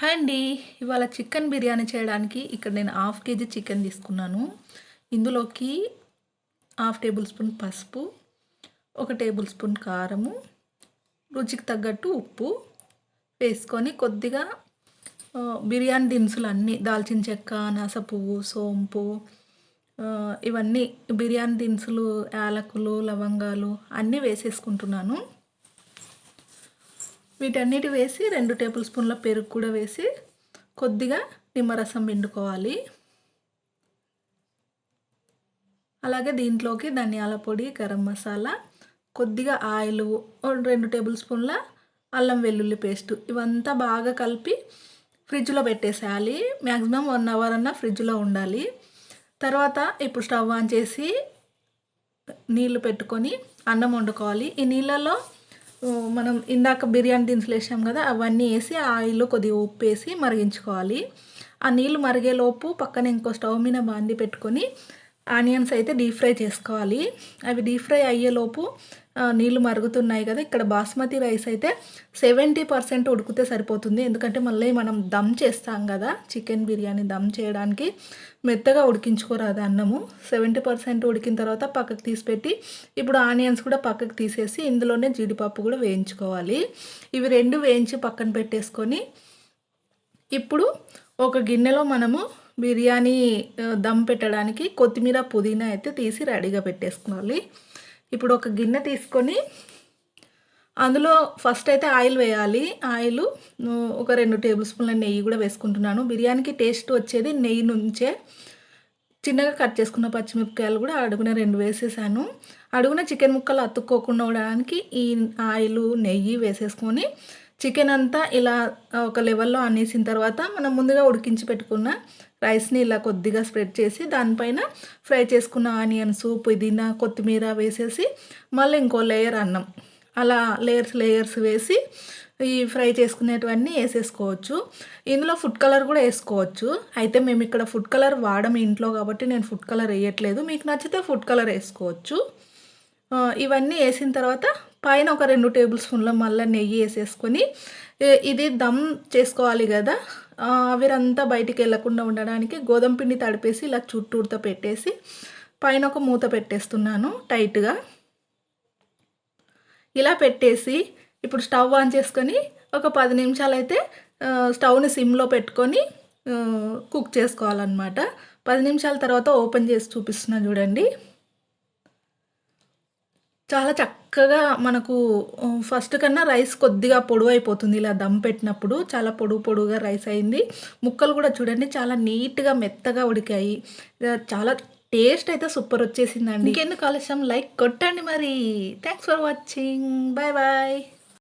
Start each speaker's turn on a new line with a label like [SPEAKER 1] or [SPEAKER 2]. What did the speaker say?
[SPEAKER 1] Hi అండి. ఇవాళ chicken biryani చేయడానికి ఇక్కడ నేను హాఫ్ కేజీ చికెన్ తీసుకున్నాను. ఇందులోకి హాఫ్ టేబుల్ స్పూన్ పసుపు ఒక టేబుల్ స్పూన్ కారము రుచికి తగ్గట్టు ఉప్పు వేసుకొని కొద్దిగా బిర్యానీ దినుసులు అన్నీ దాల్చిన చెక్క నాస పువ్వు సోంపు ఇవన్నీ బిర్యానీ దినుసులు యాలకులు లవంగాలు అన్నీ వేసేసుకుంటున్నాను. వీటన్నిటి వేసి రెండు టేబుల్ స్పూన్ల పెరుగు కూడా వేసి కొద్దిగా నిమ్మరసం పిండుకోవాలి. అలాగే దీంట్లోకి ధనియాల పొడి గరం మసాలా కొద్దిగా ఆయిల్ రెండు టేబుల్ స్పూన్ల అల్లం వెల్లుల్లి పేస్ట్ ఇవంతా బాగా కలిపి ఫ్రిడ్జ్లో పెట్టేసేయాలి. మ్యాక్సిమం వన్ అవర్ అన్న ఫ్రిడ్జ్లో ఉండాలి. తర్వాత ఇప్పుడు స్టవ్ ఆన్ చేసి నీళ్ళు పెట్టుకొని అన్నం వండుకోవాలి. ఈ నీళ్ళలో మనం ఇందాక బిర్యానీ దినుసులు వేసాం కదా అవన్నీ వేసి ఆయిల్ కొద్దిగా ఉప్పు వేసి మరిగించుకోవాలి. ఆ నీళ్ళు మరిగేలోపు పక్కన ఇంకో స్టవ్ మీద బాండి పెట్టుకొని ఆనియన్స్ అయితే డీప్ ఫ్రై చేసుకోవాలి. అవి డీప్ ఫ్రై అయ్యేలోపు నీళ్ళు మరుగుతున్నాయి కదా ఇక్కడ బాస్మతి రైస్ అయితే సెవెంటీ పర్సెంట్ ఉడికితే సరిపోతుంది. ఎందుకంటే మళ్ళీ మనం దమ్ చేస్తాం కదా చికెన్ బిర్యానీ దమ్ చేయడానికి మెత్తగా ఉడికించుకోరాదు అన్నము. సెవెంటీ పర్సెంట్ ఉడికిన తర్వాత పక్కకు తీసిపెట్టి ఇప్పుడు ఆనియన్స్ కూడా పక్కకు తీసేసి ఇందులోనే జీడిపప్పు కూడా వేయించుకోవాలి. ఇవి రెండు వేయించి పక్కన పెట్టేసుకొని ఇప్పుడు ఒక గిన్నెలో మనము బిర్యానీ దమ్ పెట్టడానికి కొత్తిమీర పుదీనా అయితే తీసి రెడీగా పెట్టేసుకోవాలి. ఇప్పుడు ఒక గిన్నె తీసుకొని అందులో ఫస్ట్ అయితే ఆయిల్ వేయాలి. ఆయిల్ ఒక రెండు టేబుల్ స్పూన్ల నెయ్యి కూడా వేసుకుంటున్నాను. బిర్యానీకి టేస్ట్ వచ్చేది నెయ్యి నుంచే. చిన్నగా కట్ చేసుకున్న పచ్చిమిరపకాయలు కూడా అడుగున రెండు వేసేసాను. అడుగున చికెన్ ముక్కలు అతుక్కోకుండా ఉండడానికి ఈ ఆయిల్ నెయ్యి వేసేసుకొని చికెన్ అంతా ఇలా ఒక లెవెల్లో అనేసిన తర్వాత మనం ముందుగా ఉడికించి పెట్టుకున్న రైస్ని ఇలా కొద్దిగా స్ప్రెడ్ చేసి దానిపైన ఫ్రై చేసుకున్న ఆనియన్స్ పుదీనా కొత్తిమీర వేసేసి మళ్ళీ ఇంకో లేయర్ అన్నం. అలా లేయర్స్ లేయర్స్ వేసి ఈ ఫ్రై చేసుకునేటివన్నీ వేసేసుకోవచ్చు. ఇందులో ఫుడ్ కలర్ కూడా వేసుకోవచ్చు. అయితే మేము ఇక్కడ ఫుడ్ కలర్ వాడము ఇంట్లో కాబట్టి నేను ఫుడ్ కలర్ వేయట్లేదు. మీకు నచ్చితే ఫుడ్ కలర్ వేసుకోవచ్చు. ఇవన్నీ వేసిన తర్వాత పైన ఒక రెండు టేబుల్ స్పూన్ల మళ్ళీ నెయ్యి వేసేసుకొని ఇది దమ్ చేసుకోవాలి కదా ఆవిరంతా బయటికి వెళ్ళకుండా ఉండడానికి గోధుమ పిండి తడిపేసి ఇలా చుట్టూరుతో పెట్టేసి పైన ఒక మూత పెట్టేస్తున్నాను టైట్గా. ఇలా పెట్టేసి ఇప్పుడు స్టవ్ ఆన్ చేసుకొని ఒక పది నిమిషాలు అయితే స్టవ్ని సిమ్లో పెట్టుకొని కుక్ చేసుకోవాలన్నమాట. పది నిమిషాల తర్వాత ఓపెన్ చేసి చూపిస్తున్నా చూడండి. చాలా చక్కగా మనకు ఫస్ట్ కన్నా రైస్ కొద్దిగా పొడవైపోతుంది. అయిపోతుంది ఇలా దమ్ పెట్టినప్పుడు చాలా పొడుగు పొడుగుగా రైస్ అయింది. ముక్కలు కూడా చూడండి చాలా నీట్గా మెత్తగా ఉడికాయి. చాలా టేస్ట్ అయితే సూపర్ వచ్చేసిందండి. ఇంకెందుకు ఆలస్యం? లైక్ కొట్టండి మరి. Thanks for watching bye bye